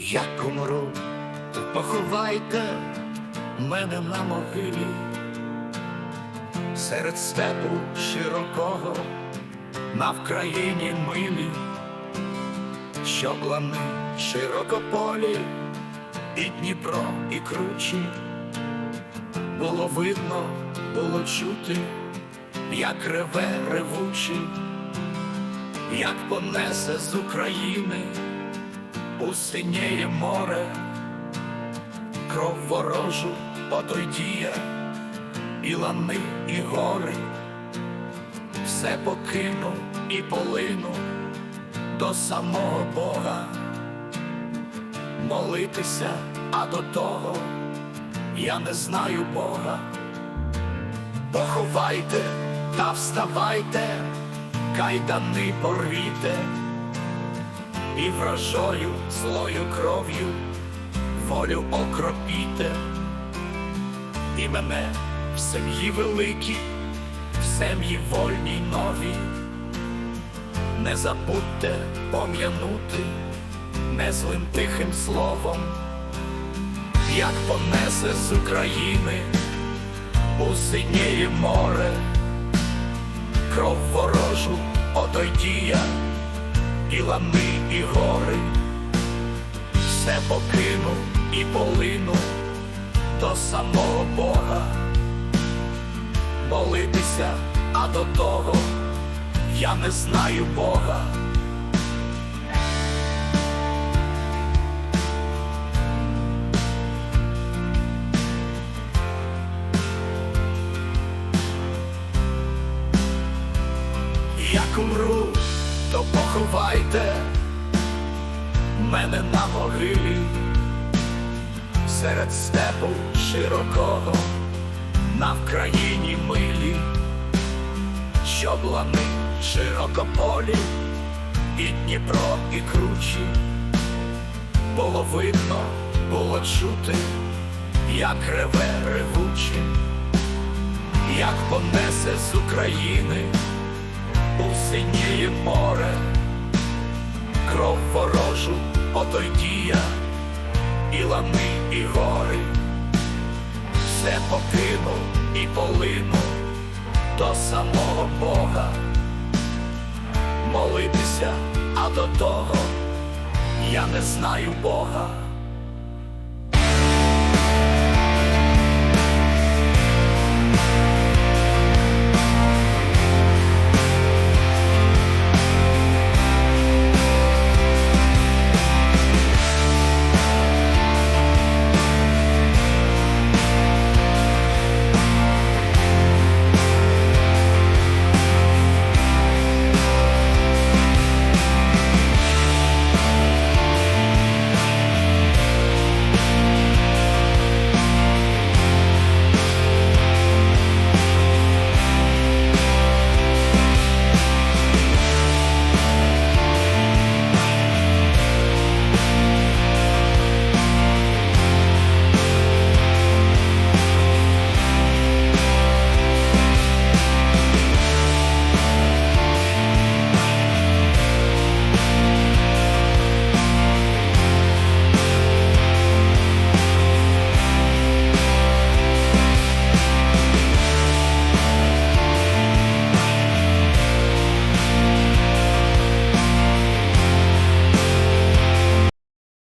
Як умру, поховайте мене на могилі серед степу широкого на Вкраїні милі, що лани широкополі, і Дніпро, і кручі. Було видно, було чути, як реве ревучий, як понесе з України у синєє море, кров ворожу отойдіє, і лани, і гори, все покину і полину до самого Бога, молитися, а до того я не знаю Бога. Поховайте та вставайте, кайдани порвіте і вражою злою кров'ю волю окропіте, і мене в сім'ї великій, в сім'ї вольній новій. Не забудьте пом'янути незлим тихим словом, як понесе з України у синєє море, кров ворожу отойдія і лани, і гори, все покину і полину до самого Бога, молитися, а до того я не знаю Бога. Як умру, то поховайте мене на могилі серед степу широкого на Вкраїні милі, щоб лани широкополі, і Дніпро, і кручі. Було видно, було чути, як реве ревучі, як понесе з України у синєє море, кров ворожу отойдія, і лани, і гори, все покинув і полинув до самого Бога, молитися, а до того я не знаю Бога.